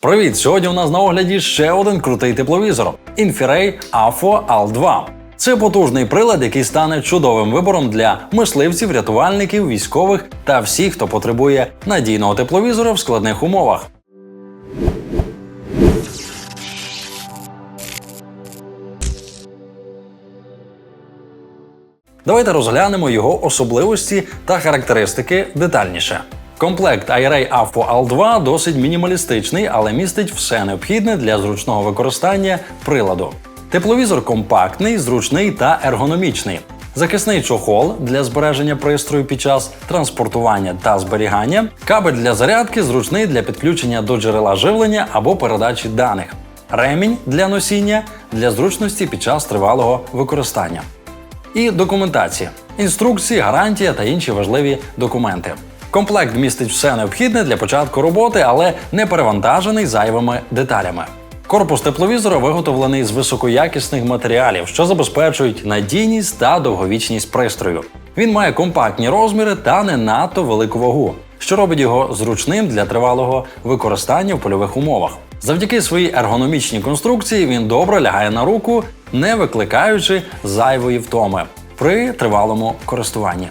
Привіт! Сьогодні у нас на огляді ще один крутий тепловізор Infiray AFO AL2. Це потужний прилад, який стане чудовим вибором для мисливців, рятувальників, військових та всіх, хто потребує надійного тепловізора в складних умовах. Давайте розглянемо його особливості та характеристики детальніше. Комплект iRay AFO AL2 досить мінімалістичний, але містить все необхідне для зручного використання приладу. Тепловізор компактний, зручний та ергономічний. Захисний чохол для збереження пристрою під час транспортування та зберігання, кабель для зарядки зручний для підключення до джерела живлення або передачі даних, ремінь для носіння для зручності під час тривалого використання і документація, інструкції, гарантія та інші важливі документи. Комплект містить все необхідне для початку роботи, але не перевантажений зайвими деталями. Корпус тепловізора виготовлений з високоякісних матеріалів, що забезпечують надійність та довговічність пристрою. Він має компактні розміри та не надто велику вагу, що робить його зручним для тривалого використання в польових умовах. Завдяки своїй ергономічній конструкції він добре лягає на руку, не викликаючи зайвої втоми при тривалому користуванні.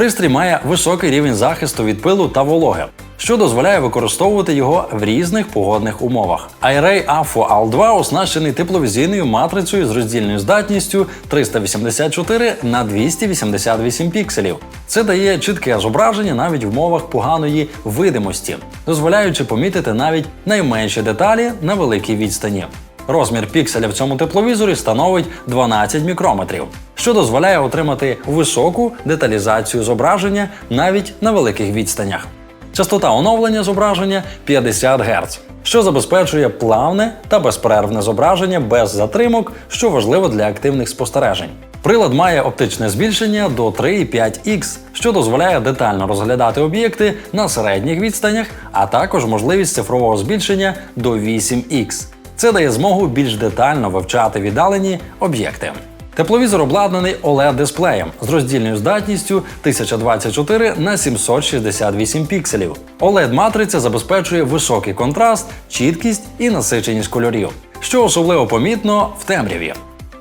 Пристрій має високий рівень захисту від пилу та вологи, що дозволяє використовувати його в різних погодних умовах. iRay AFO AL2 оснащений тепловізійною матрицею з роздільною здатністю 384 на 288 пікселів. Це дає чітке зображення навіть в умовах поганої видимості, дозволяючи помітити навіть найменші деталі на великій відстані. Розмір пікселя в цьому тепловізорі становить 12 мікрометрів, що дозволяє отримати високу деталізацію зображення навіть на великих відстанях. Частота оновлення зображення 50 Гц, що забезпечує плавне та безперервне зображення без затримок, що важливо для активних спостережень. Прилад має оптичне збільшення до 3,5х, що дозволяє детально розглядати об'єкти на середніх відстанях, а також можливість цифрового збільшення до 8х. Це дає змогу більш детально вивчати віддалені об'єкти. Тепловізор обладнаний oled дисплеєм з роздільною здатністю 1024 на 768 пікселів. oled матриця забезпечує високий контраст, чіткість і насиченість кольорів, що особливо помітно в темряві.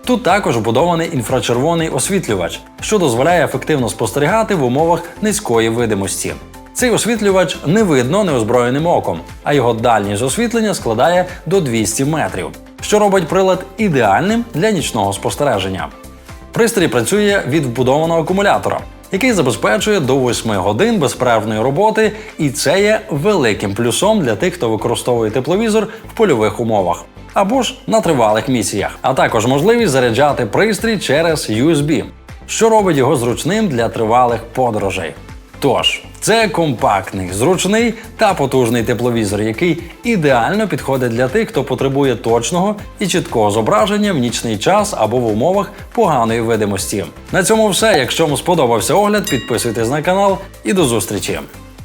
Тут також вбудований інфрачервоний освітлювач, що дозволяє ефективно спостерігати в умовах низької видимості. Цей освітлювач не видно неозброєним оком, а його дальність освітлення складає до 200 метрів, що робить прилад ідеальним для нічного спостереження. Пристрій працює від вбудованого акумулятора, який забезпечує до 8 годин безперервної роботи, і це є великим плюсом для тих, хто використовує тепловізор в польових умовах або ж на тривалих місіях, а також можливість заряджати пристрій через USB, що робить його зручним для тривалих подорожей. Тож, це компактний, зручний та потужний тепловізор, який ідеально підходить для тих, хто потребує точного і чіткого зображення в нічний час або в умовах поганої видимості. На цьому все. Якщо вам сподобався огляд, підписуйтесь на канал і до зустрічі!